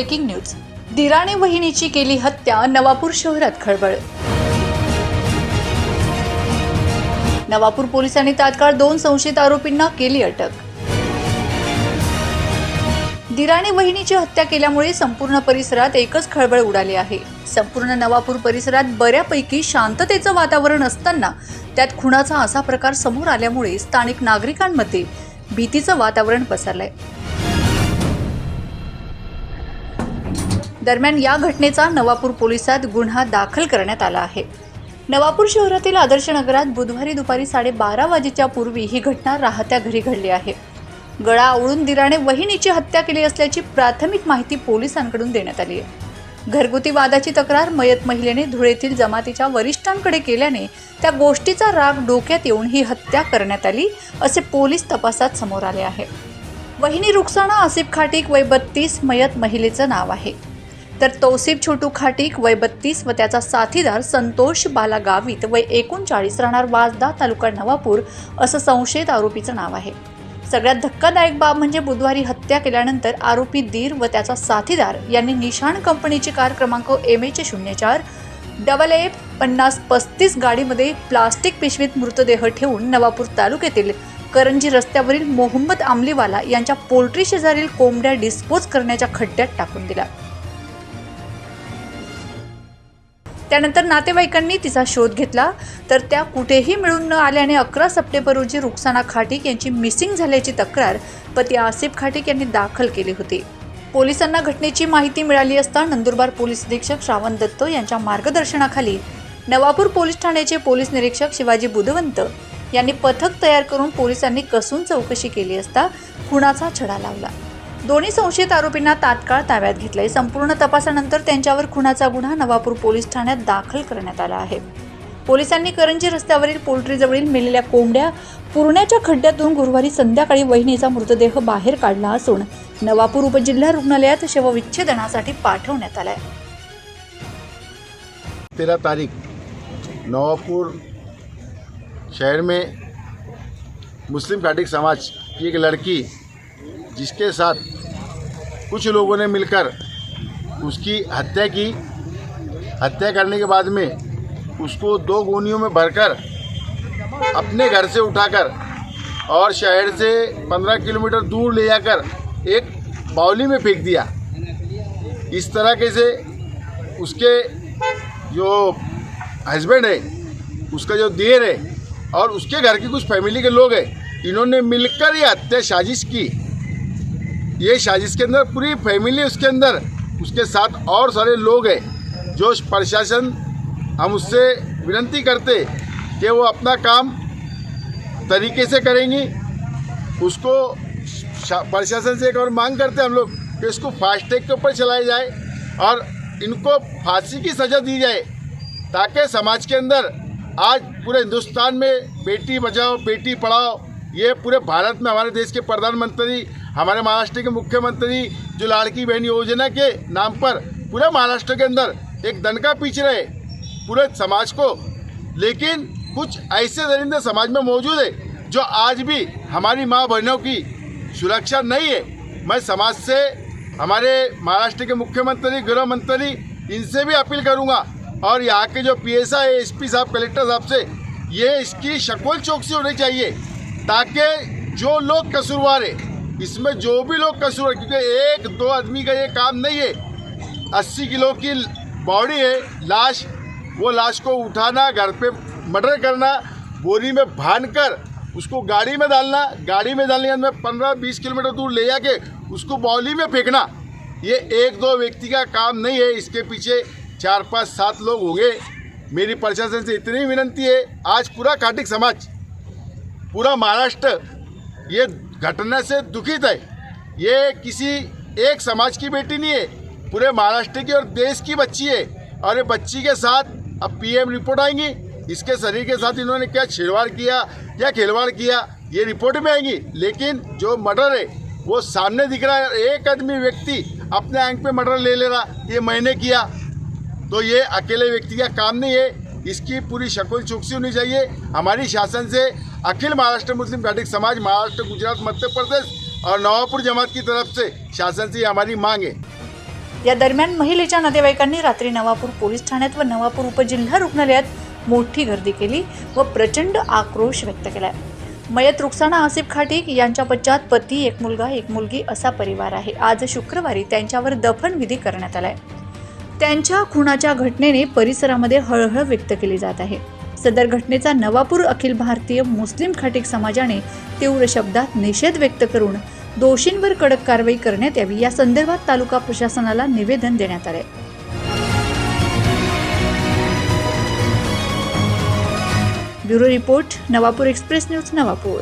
Breaking news. दिराणे वहिनीची केली हत्या नवापूर शहरात खळबळ. नवापूर पोलिसांनी तात्काळ दोन संशयित आरोपींना केली अटक. दिराणे वहिनीची हत्या केल्यामुळे संपूर्ण परिसरात एकच खळबळ उडाली आहे. संपूर्ण नवापूर परिसरात बऱ्यापैकी शांततेचं वातावरण असताना त्यात खुनाचा असा प्रकार समोर आल्यामुळे स्थानिक नागरिकांमध्ये भीतीचं वातावरण पसरलंय. दरम्यान या घटनेचा नवापूर पोलिसात गुन्हा दाखल करण्यात आला आहे. नवापूर शहरातील आदर्श नगरात बुधवारी दुपारी साडेबारा वाजेच्या पूर्वी ही घटना राहत्या घरी घडली आहे. गळा आवळून दिराने वहिनीची हत्या केली असल्याची प्राथमिक माहिती पोलिसांकडून देण्यात आली आहे. घरगुती वादाची तक्रार मयत महिलेने धुळेतील जमातीच्या वरिष्ठांकडे केल्याने त्या गोष्टीचा राग डोक्यात येऊन ही हत्या करण्यात आली असे पोलीस तपासात समोर आले आहे. वहिनी रुक्साना आसिफ खाटीक वय बत्तीस मयत महिलेचं नाव आहे. तर तौसिफ छोटू खाटीक वय बत्तीस व त्याचा साथीदार संतोष बाला गावित वय एकोणचाळीस राहणार वाजदा तालुका नवापूर असं संशयित आरोपीचं नाव आहे. सगळ्यात धक्कादायक बाब म्हणजे बुधवारी हत्या केल्यानंतर आरोपी दीर व त्याचा साथीदार यांनी निशाण कंपनीची कार क्रमांक एम एच शून्य चार डबल ए पन्नास पस्तीस गाडीमध्ये प्लास्टिक पिशवीत मृतदेह ठेवून नवापूर तालुक्यातील करंजी रस्त्यावरील मोहम्मद आमलीवाला यांच्या पोल्ट्री शेजारील कोंबड्या डिस्पोज करण्याच्या खड्ड्यात टाकून दिला. त्यानंतर नातेवाईकांनी तिचा शोध घेतला. तर त्या कुठेही मिळून न आल्याने अकरा सप्टेंबर रोजी रुक्साना खाटीक यांची मिसिंग झाल्याची तक्रार पती आसिफ खाटीक यांनी दाखल केली होती. पोलिसांना घटनेची माहिती मिळाली असता नंदुरबार पोलीस अधीक्षक श्रावण दत्त यांच्या मार्गदर्शनाखाली नवापूर पोलीस ठाण्याचे पोलीस निरीक्षक शिवाजी बुधवंत यांनी पथक तयार करून पोलिसांनी कसून चौकशी केली असता खुणाचा छडा लावला. दोन्ही संशयित आरोपींना तात्काळ ताब्यात घेतलंय. संपूर्ण तपासानंतर त्यांच्यावर खुनाचा गुन्हा नवापूर पोलीस ठाण्यात दाखल करण्यात आला आहे. पोलिसांनी करंजी रस्त्यावरील पोल्ट्रीजवळील मेलेल्या कोंबड्या पुरण्याच्या खड्ड्यातून गुरुवारी संध्याकाळी वहिनीचा मृतदेह बाहेर काढला असून नवापूर उपजिल्हा रुग्णालयात शवविच्छेदनासाठी पाठवण्यात आलाय. तेरह तारीख नवापुर शहर में मुस्लिम घाटिक समाज की एक लड़की जिसके साथ कुछ लोगों ने मिलकर उसकी हत्या की। हत्या करने के बाद में उसको दो गोनियों में भरकर अपने घर से उठाकर और शहर से पंद्रह किलोमीटर दूर ले जाकर एक बावली में फेंक दिया। इस तरह के से उसके जो हस्बैंड है, उसका जो देर है और उसके घर की कुछ फैमिली के लोग हैं, इन्होंने मिलकर ये हत्या साजिश की। ये साजिश के अंदर, पूरी फैमिली उसके अंदर। उसके साथ और सारे लोग हैं जो प्रशासन हम उससे विनती करते कि वो अपना काम तरीके से करेंगी। उसको प्रशासन से एक और मांग करते हम लोग कि इसको फास्टैग के ऊपर चलाया जाए और इनको फांसी की सज़ा दी जाए ताकि समाज के अंदर आज पूरे हिंदुस्तान में बेटी बचाओ, बेटी पढ़ाओ, ये पूरे भारत में, हमारे देश के प्रधानमंत्री हमारे महाराष्ट्र के मुख्यमंत्री जो लाड़की बहन योजना के नाम पर पूरे महाराष्ट्र के अंदर एक दनका पीछ रहे पूरे समाज को। लेकिन कुछ ऐसे दरिंदे समाज में मौजूद है, जो आज भी हमारी माँ बहनों की सुरक्षा नहीं है। मैं समाज से, हमारे महाराष्ट्र के मुख्यमंत्री, गृह मंत्री, इनसे भी अपील करूँगा। और यहाँ के जो P S I S P Saheb, collector साहब से, ये इसकी शक्ल चौकसी होनी चाहिए, ताकि जो लोग कसूरवार है इसमें जो भी लोग कसूर है, क्योंकि एक, दो आदमी का ये काम नहीं है। अस्सी किलो की बॉडी है, लाश, वो लाश को उठाना, घर पे मर्डर करना, बोरी में बाँध कर उसको गाड़ी में डालना, गाड़ी में डालने के बाद पंद्रह, बीस किलोमीटर दूर ले जाके उसको बॉली में फेंकना। ये एक, दो व्यक्ति का काम नहीं है, इसके पीछे चार, पाँच, सात लोग होंगे। मेरी प्रशासन से इतनी विनंती है, आज पूरा काटिक समाज, पूरा महाराष्ट्र, ये घटना से दुखित है। ये किसी एक समाज की बेटी नहीं है, पूरे महाराष्ट्र की और देश की बच्ची है। और ये बच्ची के साथ अब पीएम रिपोर्ट आएँगी। इसके शरीर के साथ इन्होंने क्या छेड़वाड़ किया या खिलवाड़ किया, ये रिपोर्ट में आएँगी। लेकिन जो मर्डर है, वो सामने दिख रहा है एक आदमी व्यक्ति अपने आँख पे मर्डर ले ले रहा, ये मैंने किया। तो ये अकेले व्यक्ति का काम नहीं है। इसकी पूरी शक्ल चौकसी होनी चाहिए। हमारी शासन से अखिल महाराष्ट्र मुस्लिम घाटिक समाज महाराष्ट्र गुजरात मध्य प्रदेश और नवापुर जमात की तरफ से शासन से हमारी मांग है। या दरम्यान महिलेच्या नातेवाईकांनी रात्री नवापूर पोलीस ठाण्यात व नवापूर उपजिल्हा रुग्णालयात मोठी गर्दी केली व प्रचंड आक्रोश व्यक्त केला मयत रुक्साना आसिफ खाटीक यांच्या पश्चात पती एक मुलगा एक मुलगी असा परिवार आहे. आज शुक्रवारी त्यांच्यावर दफनविधी करण्यात आलाय. त्यांच्या खुनाच्या घटनेने परिसरामध्ये हळहळ व्यक्त केली जात आहे. सदर घटनेचा नवापूर अखिल भारतीय मुस्लिम खाटिक समाजाने तीव्र शब्दात निषेध व्यक्त करून दोषींवर कडक कारवाई करण्यात यावी या संदर्भात तालुका प्रशासनाला निवेदन देण्यात आले. Bureau report Navapur express news Navapur.